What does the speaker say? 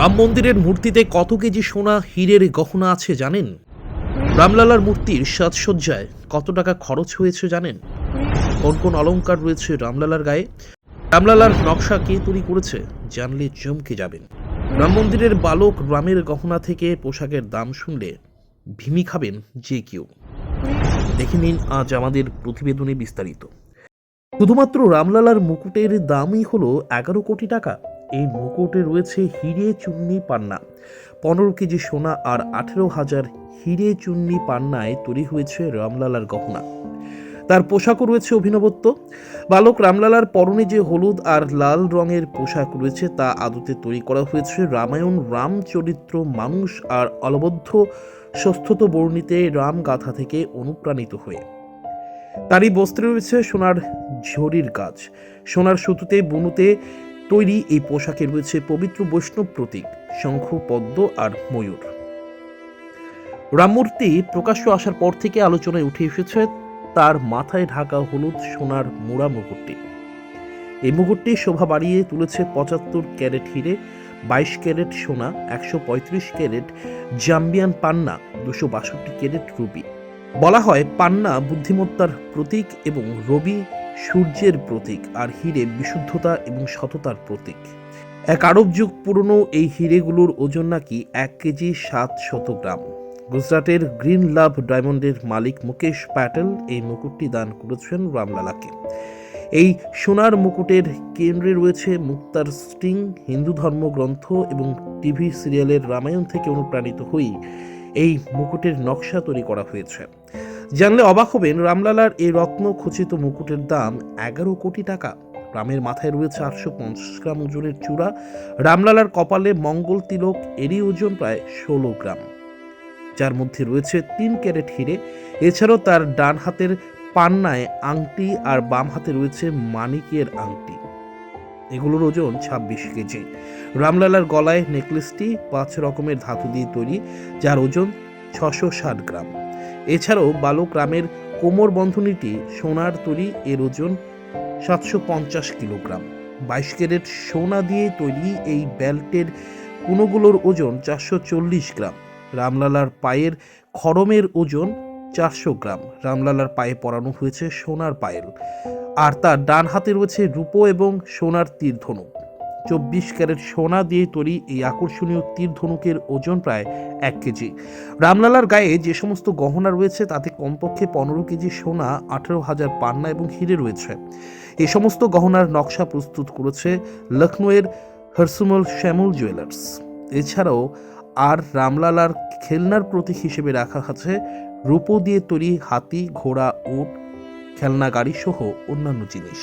রাম মন্দিরের মূর্তিতে কত কেজি সোনা, হীরের গহনা আছে জানেন? রামলালার মূর্তির সাজসজ্জায় কত টাকা খরচ হয়েছে জানেন? কোন কোন অলংকার রয়েছে রামলালার গায়ে? রামলালার নকশা কে তৈরি করেছে? জানলে চমকে যাবেন। রাম মন্দিরের বালক রামের গহনা থেকে পোশাকের দাম শুনলে ভিমি খাবেন যে কেউ। দেখে নিন আজ আমাদের প্রতিবেদনে বিস্তারিত। শুধুমাত্র রামলালার মুকুটের দামই হলো এগারো কোটি টাকা। এই মুকুটে রয়েছে হিরে চুন্নি পান্না। পনেরো কেজি সোনা আর আঠেরো হাজার হিরে চুন্নি পান্নায় তৈরি হয়েছে রামলালার গহনা। তার পোশাকও রয়েছে অভিনবত্ব। বালক রামলালার পরনে যে হলুদ আর লাল রঙের পোশাক রয়েছে তা আদতে তৈরি করা হয়েছে রামায়ণ রামচরিত্র মানুষ আর অলবদ্ধ স্বস্থত বর্ণিতে রাম গাথা থেকে অনুপ্রাণিত হয়ে। তারই বস্ত্রে রয়েছে সোনার ঝড়ির কাজ সোনার সুতুতে বুনুতে তৈরি এই পোশাকে রয়েছে পবিত্র বৈষ্ণব প্রতীক, শঙ্খ, পদ্ম আর ময়ূর। রামমূর্তি প্রকাশ্য আসার পর থেকে আলোচনায় উঠে এসেছে তার মাথায় ঢাকা হলুদ সোনার মোড়া মুকুটটি। এই মুকুটটি শোভা বাড়িয়ে তুলেছে পঁচাত্তর ক্যারেট হিরে, বাইশ ক্যারেট সোনা, একশো পঁয়ত্রিশ ক্যারেট জাম্বিয়ান পান্না, দুশো বাষট্টি ক্যারেট রুবি বলা হয় পান্না বুদ্ধিমত্তার প্রতীক এবং রবি সূর্যের প্রতীক আর হিরে বিশুদ্ধতা এবং সততার প্রতীক। এক আরব যুগ পুরনো এই হিরেগুলোর ওজন নাকি এক কেজি সাত শত গ্রাম। গুজরাটের গ্রিন লাভ ডায়মন্ডের মালিক মুকেশ প্যাটেল এই মুকুটটি দান করেছেন রামলালাকে। এই সোনার মুকুটের কেন্দ্রে রয়েছে মুক্তার স্টিং, হিন্দু ধর্মগ্রন্থ এবং টিভি সিরিয়ালের রামায়ণ থেকে অনুপ্রাণিত হয়েই এই মুকুটের নকশা তৈরি করা হয়েছে। জানলে অবাক হবেন, রামলালার এই রত্ন খচিত মুকুটের দাম এগারো কোটি টাকা। রামের মাথায় রয়েছে আটশো পঞ্চাশ গ্রাম ওজনের চূড়া। রামলালার কপালে মঙ্গল তিলক, এরই ওজন প্রায় ষোলো গ্রাম। যার মধ্যে রয়েছে তিন ক্যারেট হিরে। এছাড়াও তার ডান হাতের পান্নায় আংটি আর বাম হাতে রয়েছে মানিকের আংটি। এগুলোর ওজন ছাব্বিশ কেজি। রামলালার গলায় নেকলেসটি পাঁচ রকমের ধাতু দিয়ে তৈরি, যার ওজন ছশো ষাট গ্রাম। এছাড়াও বালক রামের কোমর বন্ধনীটি সোনার তৈরি এর ওজন সাতশো পঞ্চাশ কিলোগ্রাম। বাইশ ক্যারেট সোনা দিয়ে তৈরি এই বেল্টের কোনোগুলোর ওজন চারশো চল্লিশ গ্রাম। রামলালার পায়ের খড়মের ওজন চারশো গ্রাম। রামলালার পায়ে পরানো হয়েছে সোনার পায়েল। আর তার ডান হাতে রয়েছে রূপো এবং সোনার তীর ধনুক চব্বিশ ক্যারেট সোনা দিয়ে তৈরি এই আকর্ষণীয় তীর ধনুকের ওজন প্রায় এক কেজি। রামলালার গায়ে যে সমস্ত গহনা রয়েছে, তাতে কমপক্ষে পনেরো কেজি সোনা, আঠেরো হাজার পান্না এবং হিরে রয়েছে। এ সমস্ত গহনার নকশা প্রস্তুত করেছে লখনৌয়ের হরসুমল শ্যামল জুয়েলার্স। এছাড়াও আর রামলালার খেলনার প্রতীক হিসেবে রাখা আছে রূপো দিয়ে তৈরি হাতি, ঘোড়া, উট, খেলনা গাড়ি সহ অন্যান্য জিনিস।